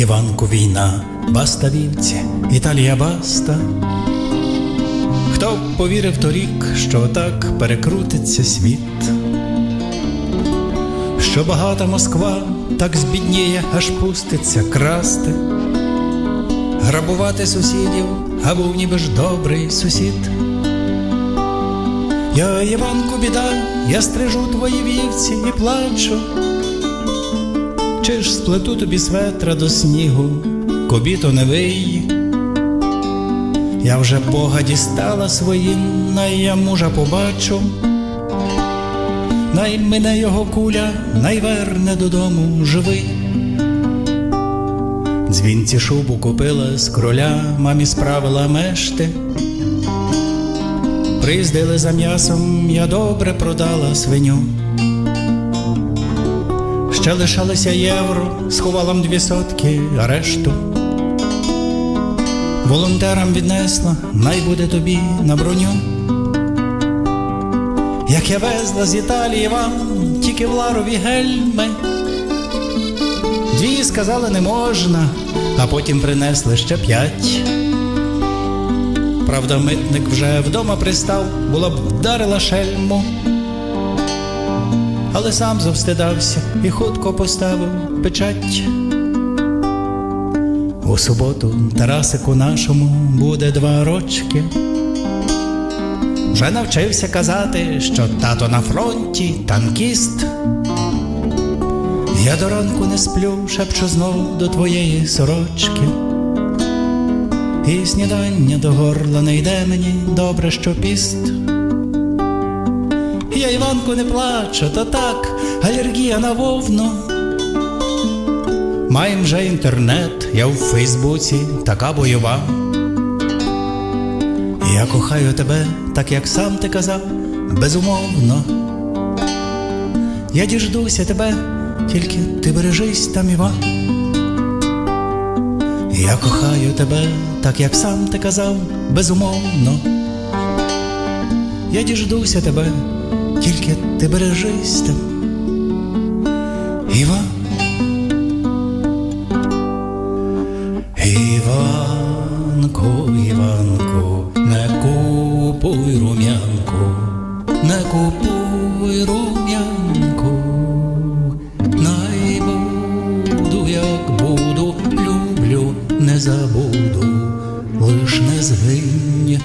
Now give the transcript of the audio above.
Іванку війна, баста вівці, Італія баста. Хто б повірив торік, що так перекрутиться світ, що багата Москва так збідніє, аж пуститься красти, грабувати сусідів, а був ніби ж добрий сусід. Я, Іванку, біда, я стрижу твої вівці і плачу. Чи ж сплету тобі светра до снігу, кобіто не вий. Я вже Бога дістала своїм, най я мужа побачу, най мене його куля, най верне додому живий. Дзвінці шубу купила з кроля, мамі справила мешти. Приїздили за м'ясом, я добре продала свиню. Ще лишалося євро, сховала м дві сотки, а решту. Волонтерам віднесла, най буде тобі на броню. Як я везла з Італії вам тільки в ларові гельми. Дві сказали не можна, а потім принесли ще п'ять. Правда, митник вже вдома пристав, була б вдарила шельму. Але сам завстидався і хутко поставив печать. У суботу Тарасику нашому буде два рочки. Вже навчився казати, що тато на фронті танкіст. Я до ранку не сплю, шепчу знов до твоєї сорочки. І снідання до горла не йде мені добре, що піст. Я Іванку не плачу, то так, алергія на вовну. Маєм вже інтернет, я в Фейсбуці така бойова. Я кохаю тебе, так як сам ти казав, безумовно. Я діждуся тебе, тільки ти бережись там Іван. Я кохаю тебе, так як сам ти казав, безумовно. Я діждуся тебе, тільки ти бережись там. Іван. Іванко, Іванко, не купуй рум'янку, не купуй рум'янку, най буду, як буду, люблю, не забуду, лиш не згинь.